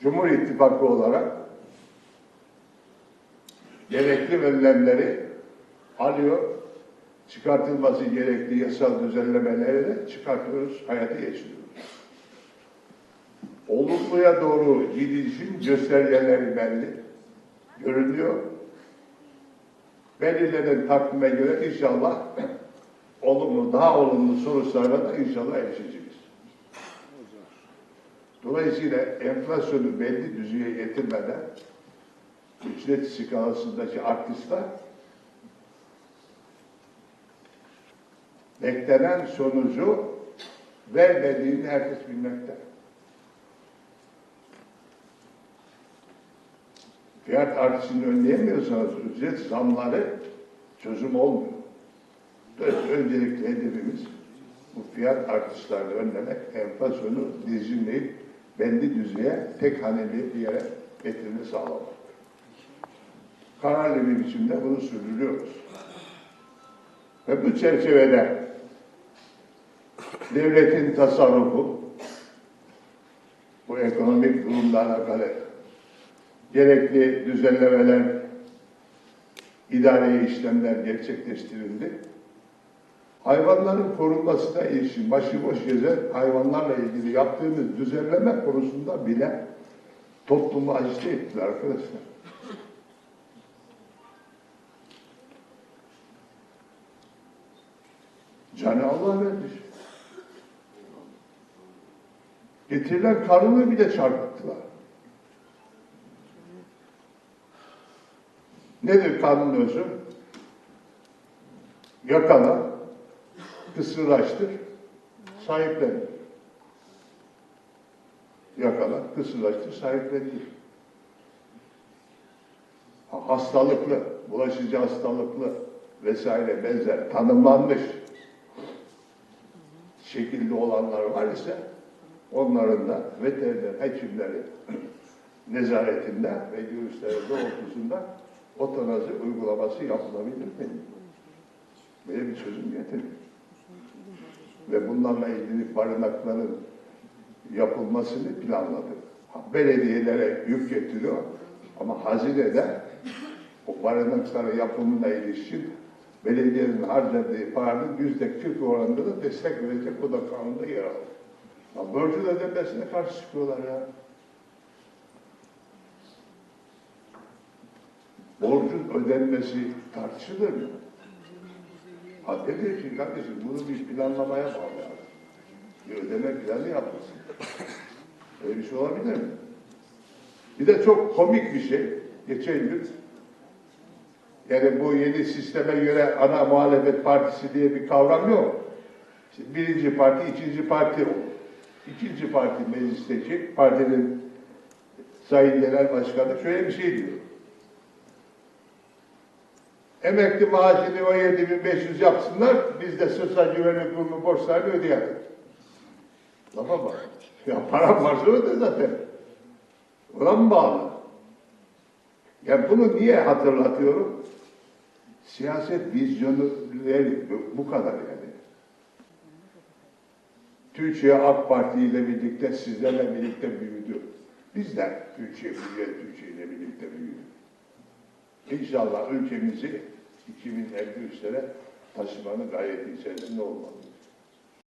Cumhur İttifakı olarak gerekli önlemleri alıyor, çıkartılması gerektiği yasal düzenlemeleri de çıkartıyoruz, hayata geçiriyoruz. Olumluya doğru gidişin göstergeleri belli, görünüyor. Belirlenen takvime göre inşallah olumlu, daha olumlu sonuçlara da inşallah erişeceğiz. Dolayısıyla enflasyonu belli düzeye getirmeden ücret skalasındaki artışlar beklenen sonucu vermediğini herkes bilmekte. Fiyat artışını önleyemiyorsanız ücret zamları çözüm olmuyor. Dört öncelikli hedefimiz bu fiyat artışlarını önlemek, enflasyonu dizginleyip belli düzeye, tek haneli bir yere getirme sağlamak. Kararlı bir biçimde bunu sürdürüyoruz. Ve bu çerçevede devletin tasarrufu, bu ekonomik durumla alakalı gerekli düzenlemeler, idari işlemler gerçekleştirildi. Hayvanların korunmasına ilişkin başıboş gezen hayvanlarla ilgili yaptığımız düzenleme konusunda bile toplumu acite ettiler arkadaşlar. Canı Allah vermiş. Getirilen karını bile çarpıttılar. Nedir kanun özü? Yakala, kısırlaştır, sahiplendir. Yakala, kısırlaştır, sahiplendir. Ha, Hastalıklı, bulaşıcı hastalıklı vesaire benzer tanımlanmış şekilde olanlar var ise onların da veteriner hekimleri nezaretinde ve görüşleri doğrultusunda otanazi uygulaması yapılabilir mi? Böyle bir çözüm getirin. Ve bunlarla ilgili barınakların yapılmasını planladık. Belediyelere yük getiriyor ama hazinede o barınakların yapımına ilişkin belediyenin harcadığı paranın yüzde 40 oranında da destek verecek o da kanunda yer alır. Ya borcun ödenmesine karşı çıkıyorlar ya. borcun ödenmesi tartışılır mı? Ki kardeşim bunu bir planlamaya bağlayalım. Bir ödeme planı yapılsın. Öyle bir şey olabilir mi? Bir de çok komik bir şey. Geçen gün yani bu yeni sisteme göre ana muhalefet partisi diye bir kavram yok. İşte birinci parti, ikinci parti. İkinci parti meclisteki partinin Sayın Genel Başkanı şöyle bir şey diyor. Emekli maaşını 17.500 yapsınlar, biz de sosyal güvenlik kurumu borçlarını ödeyelim. Lafa bak. Ya param varsa öde zaten. Ona mı bağlı? Ya bunu niye hatırlatıyorum? Siyaset vizyonu bu kadar yani. Türkiye AK Parti ile birlikte sizlerle birlikte büyüdü. Biz de Türkiye, Büyüye, Türkiye ile birlikte büyüdük. İnşallah ülkemizi 2053'lere taşımanın gayreti içerisinde olmalı.